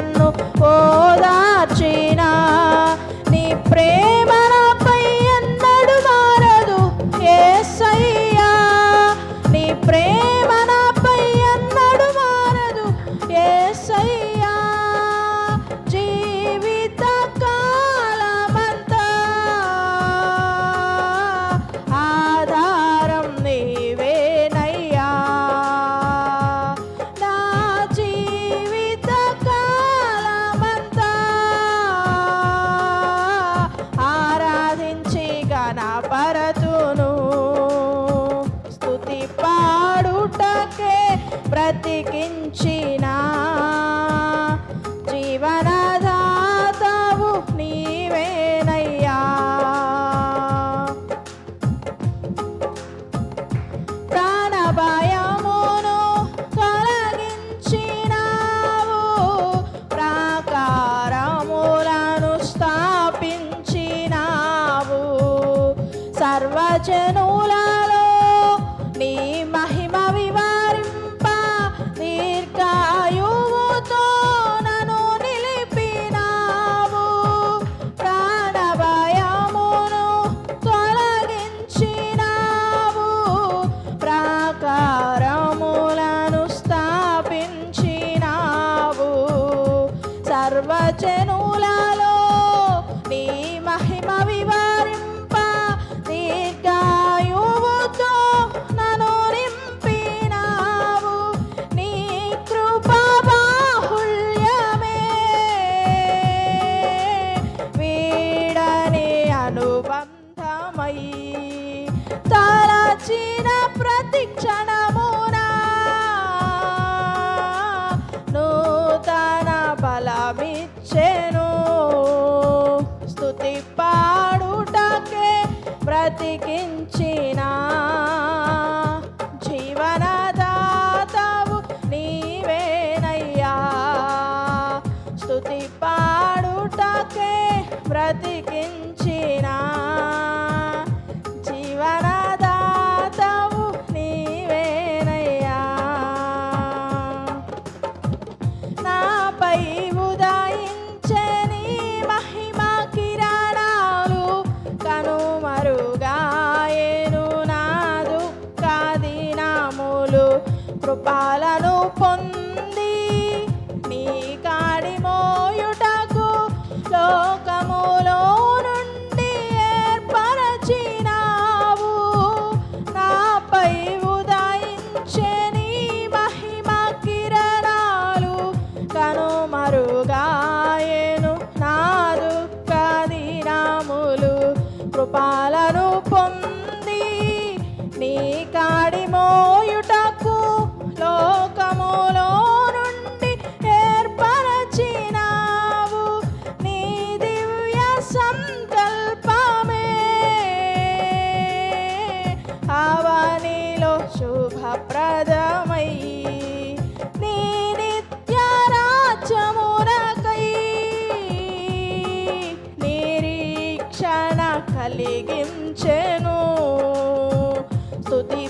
tirarlo watching వచ్చిన ప్రతి క్షణమున నూతన బలమిచ్చెను. స్థుతి పాడుటకే బ్రతికించిన. జీవనదాతవు నీవేనయ్యా. స్థుతి పాడుటకే బ్రతికించినా. ప్రదమై నీ నిత్య రాజ్యమునకై నిరీక్షణ కలిగించెను. స్తుతి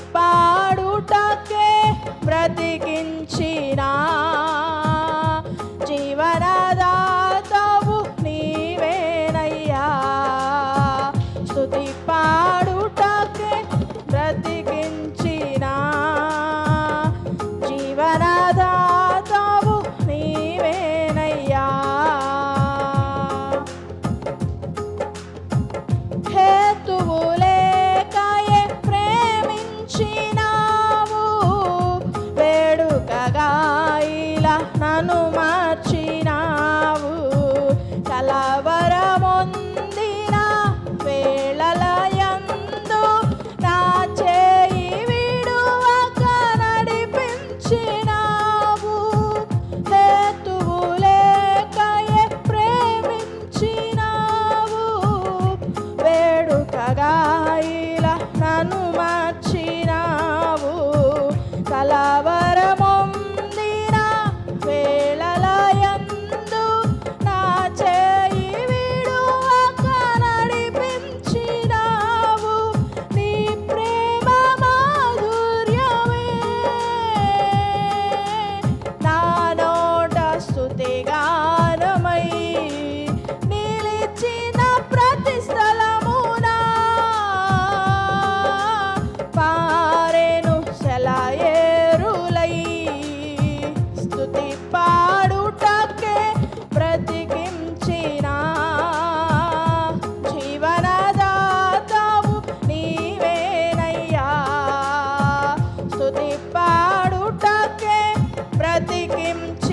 Yatikim Chi.